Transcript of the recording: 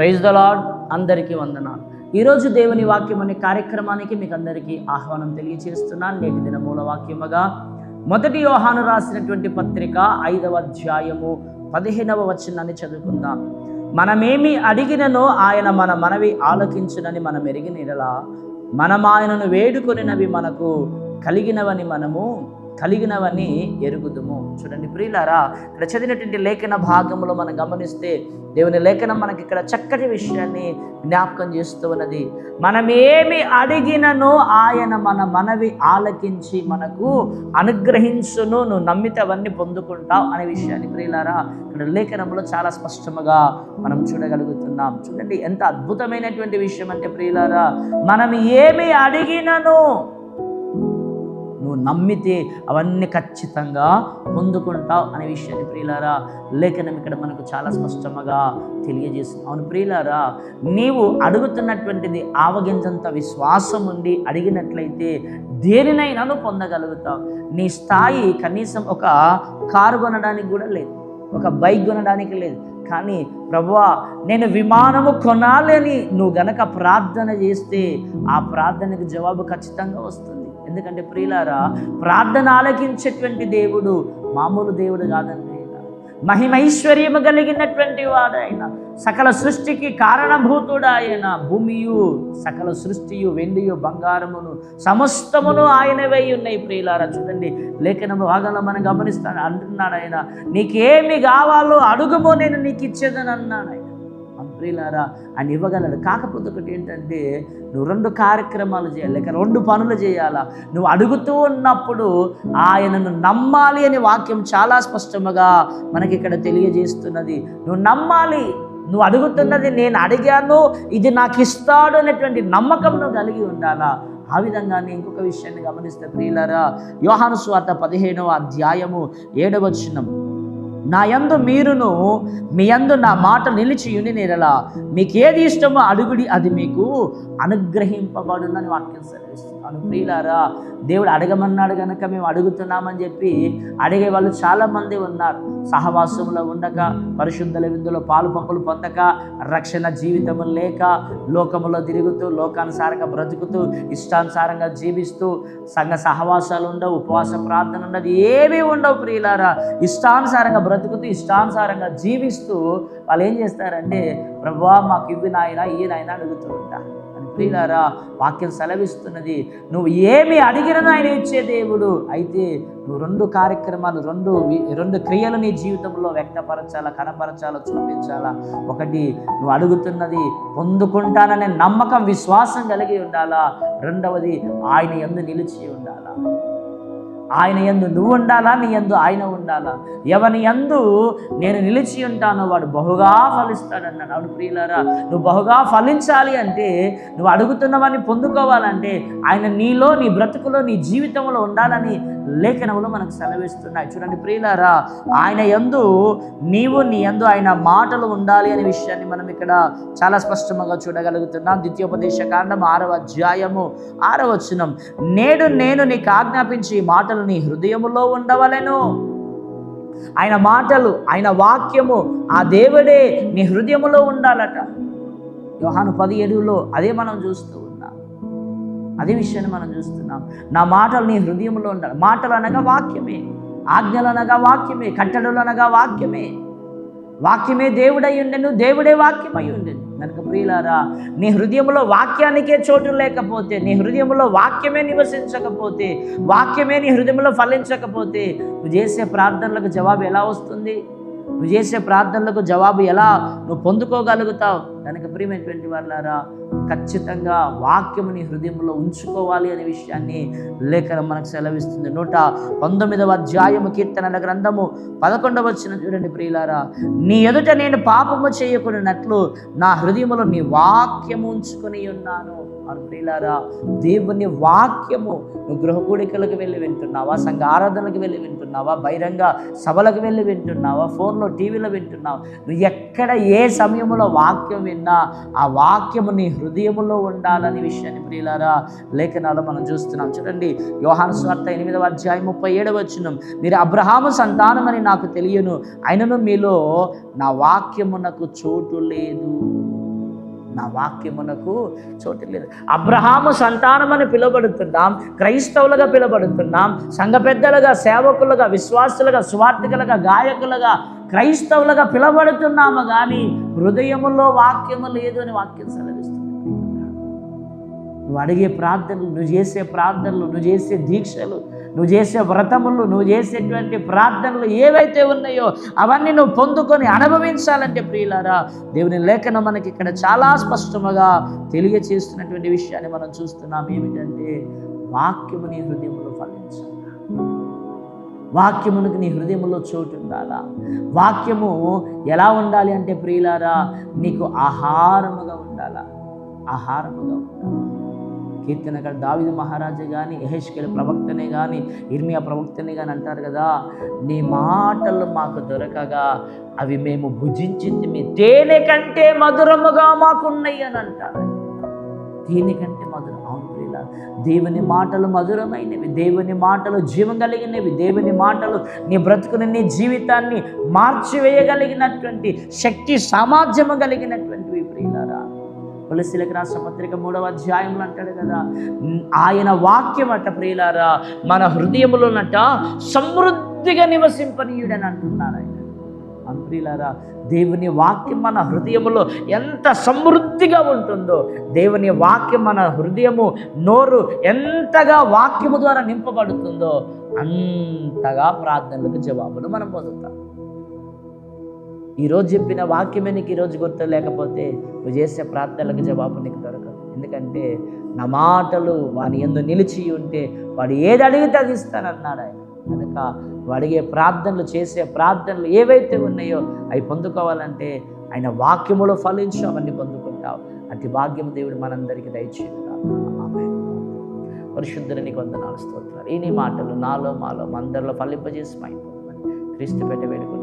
Praise the lord అందరికీ వందనాలు. ఈరోజు దేవుని వాక్యం అనే కార్యక్రమానికి మీకు అందరికీ ఆహ్వానం తెలియజేస్తున్నాను నేటి దిన మూల వాక్యముగా మొదటి యోహాను రాసినటువంటి పత్రిక ఐదవ అధ్యాయము పదిహేనవ వచనాన్ని చదువుకుందాం. మనమేమి అడిగిననో ఆయన మన మనవి ఆలకించునని మనం ఎరిగిన ఎడలా మనం ఆయనను వేడుకొనినవి మనకు కలిగినవని మనము కలిగినవని ఎరుగుదుము. చూడండి ప్రియులారా ఇక్కడ చదివినటువంటి లేఖన భాగంలో మనం గమనిస్తే దేవుని లేఖనం మనకి ఇక్కడ చక్కటి విషయాన్ని జ్ఞాపకం చేస్తూ ఉన్నది. మనం ఏమి అడిగిననో ఆయన మన మనవి ఆలకించి మనకు అనుగ్రహించును నువ్వు నమ్మితే అవన్నీ పొందుకుంటావు అనే విషయాన్ని ప్రియులారా ఇక్కడ లేఖనంలో చాలా స్పష్టముగా మనం చూడగలుగుతున్నాం. చూడండి ఎంత అద్భుతమైనటువంటి విషయం అంటే ప్రియులారా మనం ఏమి అడిగినను నమ్మితే అవన్నీ ఖచ్చితంగా పొందుకుంటావు అనే విషయాన్ని ప్రియులారా లేఖనం ఇక్కడ మనకు చాలా స్పష్టంగా తెలియజేస్తుంది. అవును ప్రియులారా నీవు అడుగుతున్నటువంటిది ఆవగించంత విశ్వాసం ఉండి అడిగినట్లయితే దేనినైనా నువ్వు పొందగలుగుతావు. నీ స్థాయి కనీసం ఒక కారు కొనడానికి కూడా లేదు ఒక బైక్ కొనడానికి లేదు. కానీ ప్రభువా నేను విమానము కొనాలని నువ్వు గనక ప్రార్థన చేస్తే ఆ ప్రార్థనకు జవాబు ఖచ్చితంగా వస్తుంది. ఎందుకంటే ప్రియులారా ప్రార్థన ఆలకించేటువంటి దేవుడు మామూలు దేవుడు కాదండి మహిమైశ్వర్యము కలిగినటువంటి వాడు ఆయన. సకల సృష్టికి కారణభూతుడు ఆయన. భూమియు సకల సృష్టియు వెండియు బంగారమును సమస్తమును ఆయనవై ఉన్నాయి ప్రియులారా. చూడండి లేఖన భాగంలో మనం గమనిస్తాను అంటున్నాడు ఆయన. నీకేమి కావాలో అడుగుమో నేను నీకు ఇచ్చేదని అన్నాడు ఆయన. ప్రియులారా ఆయన ఇవ్వగలడు. కాకపోతే ఒకటి ఏంటంటే నువ్వు రెండు కార్యక్రమాలు చేయాలి లేక రెండు పనులు చేయాలా? నువ్వు అడుగుతూ ఉన్నప్పుడు ఆయనను నమ్మాలి అనే వాక్యం చాలా స్పష్టముగా మనకి ఇక్కడ తెలియజేస్తున్నది. నువ్వు నమ్మాలి. నువ్వు అడుగుతున్నది నేను అడిగాను ఇది నాకు ఇస్తాడు అనేటువంటి నమ్మకం నువ్వు కలిగి ఉండాలా? ఆ విధంగానే ఇంకొక విషయాన్ని గమనిస్తే ప్రియులారా యోహాను స్వార్త పదిహేనవ అధ్యాయము ఏడవచనం నా యందు మీరును మీ యందు నా మాట నిలిచియుని నేరలా మీకు ఏది ఇష్టమో అడుగుడి అది మీకు. అనుగ్రహింపబడునని వాక్యం సెలవిస్తున్నాను. ప్రియులారా దేవుడు అడగమన్నాడు కనుక మేము అడుగుతున్నామని చెప్పి అడిగే వాళ్ళు చాలామంది ఉన్నారు. సహవాసంలో ఉండక పరిశుద్ధుల విందులో పాలు పంపులు పొందక రక్షణ జీవితము లేక లోకములో తిరుగుతూ లోకానుసారంగా బ్రతుకుతూ ఇష్టానుసారంగా జీవిస్తూ సంఘ సహవాసాలు ఉండవు ఉపవాస ప్రార్థన ఉండదు ఏమీ ఉండవు ప్రియులారా. ఇష్టానుసారంగా బ్రతుకుతూ ఇష్టానుసారంగా జీవిస్తూ వాళ్ళు ఏం చేస్తారంటే ప్రభా మాకు ఇవి నాయన ఈ నాయన అడుగుతూ ఉంటారు. ప్రియులారా వాక్యం సెలవిస్తున్నది నువ్వు ఏమి అడిగిన ఆయన ఇచ్చే దేవుడు. అయితే నువ్వు రెండు కార్యక్రమాలు రెండు రెండు క్రియలు నీ జీవితంలో వ్యక్తపరచాలా కనపరచాలా చూపించాలా? ఒకటి నువ్వు అడుగుతున్నది పొందుకుంటాననే నమ్మకం విశ్వాసం కలిగి ఉండాలా? రెండవది ఆయన ఎందు నిలిచి ఉండాలా? ఆయన ఎందు నువ్వు ఉండాలా నీ ఎందు ఆయన ఉండాలా? ఎవని ఎందు నేను నిలిచి ఉంటానో వాడు బహుగా ఫలిస్తాడన్నాడు. అవును ప్రియులారా నువ్వు బహుగా ఫలించాలి అంటే నువ్వు అడుగుతున్నవని పొందుకోవాలంటే ఆయన నీలో నీ బ్రతుకులో నీ జీవితంలో ఉండాలని లేఖనంలో మనకు సెలవిస్తున్నాయి. చూడండి ప్రియులారా ఆయన ఎందు నీవు నీ ఎందు ఆయన మాటలు ఉండాలి అనే విషయాన్ని మనం ఇక్కడ చాలా స్పష్టంగా చూడగలుగుతున్నాం. ద్వితీయోపదేశ కాండం ఆరవ అధ్యాయము ఆరవచనం నేడు నేను నీకు ఆజ్ఞాపించి మాటలు నీ హృదయములో ఉండవలెను. ఆయన మాటలు ఆయన వాక్యము ఆ దేవుడే నీ హృదయములో ఉండాలట. యోహాను పదిహేడులో అదే మనం చూస్తూ ఉన్నాం. అదే విషయాన్ని మనం చూస్తున్నాం. నా మాటలు నీ హృదయంలో ఉండాలి మాటలు అనగా వాక్యమే. ఆజ్ఞలు అనగా వాక్యమే. కట్టడలు అనగా వాక్యమే. వాక్యమే దేవుడై ఉండెను దేవుడే వాక్యమై ఉండెను. కనుక ప్రియులారా నీ హృదయంలో వాక్యానికే చోటు లేకపోతే నీ హృదయంలో వాక్యమే నివసించకపోతే వాక్యమే నీ హృదయంలో ఫలించకపోతే నువ్వు చేసే ప్రార్థనలకు జవాబు ఎలా వస్తుంది? నువ్వు చేసే ప్రార్థనలకు జవాబు ఎలా నువ్వు పొందుకోగలుగుతావు? కనుక ప్రియమైనటువంటి వాళ్ళారా ఖచ్చితంగా వాక్యముని హృదయంలో ఉంచుకోవాలి అనే విషయాన్ని లేఖనం మనకు సెలవిస్తుంది. నూట పంతొమ్మిదవ అధ్యాయము కీర్తనల గ్రంథము పదకొండవ వచ్చిన చూడండి ప్రియులారా నీ ఎదుట నేను పాపము చేయకున్నట్లు నా హృదయములో నీ వాక్యము ఉంచుకొని ఉన్నాను. అని ప్రియులారా దేవుని వాక్యము నువ్వు గృహకూడికలకు వెళ్ళి వింటున్నావా సంఘ ఆరాధనలకు వెళ్ళి వింటున్నావా బహిరంగ సభలకు వెళ్ళి వింటున్నావా ఫోన్లో టీవీలో వింటున్నావా? నువ్వు ఎక్కడ ఏ సమయంలో వాక్యం విన్నా ఆ వాక్యము నీ హృదయములో ఉండాలనే విషయాన్ని ప్రియులారా లేఖనాలు మనం చూస్తున్నాం. చూడండి యోహాను స్వార్థ ఎనిమిదవ అధ్యాయం ముప్పై ఏడవ వచ్చినం మీరు అబ్రహాము సంతానమని నాకు తెలియను అయినను మీలో నా వాక్యమునకు చోటు లేదు. నా వాక్యమునకు చోటు లేదు. అబ్రహాము సంతానమని పిలువబడుతున్నాం క్రైస్తవులుగా పిలువబడుతున్నాం సంఘ పెద్దలుగా సేవకులుగా విశ్వాసులుగా స్వార్థికులుగా గాయకులుగా క్రైస్తవులుగా పిలువబడుతున్నాము కానీ హృదయములో వాక్యము లేదు అని వాక్యం సెలవిస్తుంది. నువ్వు అడిగే ప్రార్థనలు నువ్వు చేసే ప్రార్థనలు నువ్వు చేసే దీక్షలు నువ్వు చేసే వ్రతములు నువ్వు చేసేటువంటి ప్రార్థనలు ఏవైతే ఉన్నాయో అవన్నీ నువ్వు పొందుకొని అనుభవించాలంటే ప్రియులారా దేవుని లేఖనం మనకి ఇక్కడ చాలా స్పష్టముగా తెలియచేస్తున్నటువంటి విషయాన్ని మనం చూస్తున్నాం. ఏమిటంటే వాక్యము నీ హృదయంలో ఫలించాలి. వాక్యమునకు నీ హృదయంలో చోటు ఉండాలా? వాక్యము ఎలా ఉండాలి అంటే ప్రియులారా నీకు ఆహారముగా ఉండాలా? ఆహారముగా ఉండాలి? కీర్తనకారు దావిదు మహారాజు కానీ యహెష్కేల ప్రవక్తనే కానీ ఇర్మియా ప్రవక్తనే కానీ అంటారు కదా నీ మాటలు మాకు దొరకగా అవి మేము భుజించింది మీ తేనె కంటే మధురముగా మాకున్నాయి అని అంటారు. తేనె కంటే మధురం అవును దేవుని మాటలు మధురమైనవి దేవుని మాటలు జీవం కలిగినవి దేవుని మాటలు నీ బ్రతుకుని నీ జీవితాన్ని మార్చివేయగలిగినటువంటి శక్తి సామర్థ్యము కలిగినటువంటి తులసిలకు రాష్ట్ర పత్రిక మూడవ అధ్యాయంలో అంటాడు కదా ఆయన వాక్యం అట ప్రియులారా మన హృదయములోనట సమృద్ధిగా నివసింపనీయుడని అంటున్నారు ఆయన. ప్రియులారా దేవుని వాక్యం మన హృదయములో ఎంత సమృద్ధిగా ఉంటుందో దేవుని వాక్యం మన హృదయము నోరు ఎంతగా వాక్యము ద్వారా నింపబడుతుందో అంతగా ప్రార్థనలకు జవాబులు మనం పొందుతాం. ఈరోజు చెప్పిన వాక్యమే నీకు ఈరోజు గుర్తు లేకపోతే నువ్వు చేసే ప్రార్థనలకు జవాబు నీకు దొరకదు. ఎందుకంటే నా మాటలు వాని ఎందు నిలిచి ఉంటే వాడు ఏది అడిగితే అది ఇస్తానన్నాడు ఆయన. కనుక అడిగే ప్రార్థనలు చేసే ప్రార్థనలు ఏవైతే ఉన్నాయో అవి పొందుకోవాలంటే ఆయన వాక్యములో ఫలించు అవన్నీ పొందుకుంటావు. అతి భాగ్యం దేవుడు మనందరికీ దయచేయగా ఆమె పరిశుద్ధుని వందనాలు స్తోత్రాలు. ఈ నీ మాటలు నాలో మాలో మందరిలో ఫలింపజేసి మైపోమని క్రీస్తు పెట్ట వేడుకుని